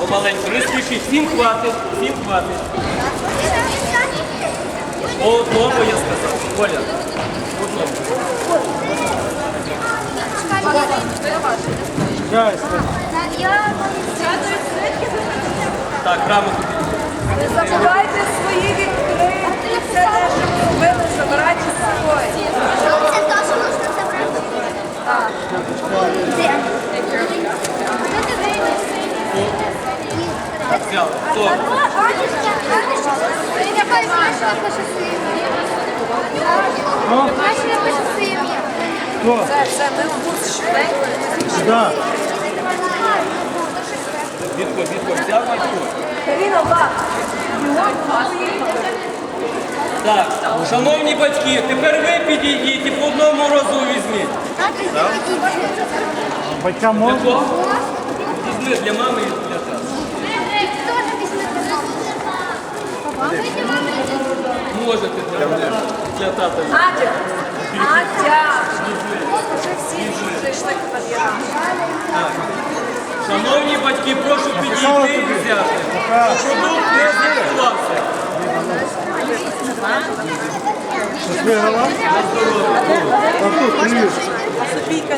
Помаленьку, не спішіть, всім хватить, всім хватить. По одному я сказав. Оля, по одному. Так, грамотно. Не забувайте свої відкрити. Все те, що ви робили, забирайте з собою. Це теж можна забрати. Так, Все, все, ми в швиденько. Да. Дідко, дідко, взяв мальчик. Каріна, ба. Так, шановні батьки, тепер ви підійдіть і по одному разу візьміть. Батькам Для можна? Візьми для мами і для. Для, тата. Вже всі прийшли підбирати. Шановні батьки, прошу підійти і взяти. Продукт не зіпсувався. Щось виграла? А. Софійка?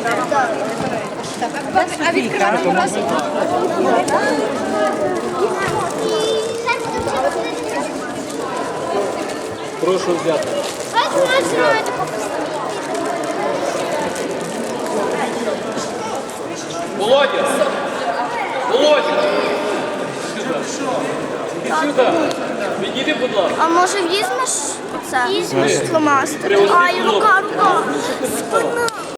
А відкривати просто. Прошу взяти. Володя! Володя! Сюди. Іди сюди. Відійди, будь ласка. А може візьмеш це? Візьмеш фломастер. Привези Ай, рука, рука. Спина.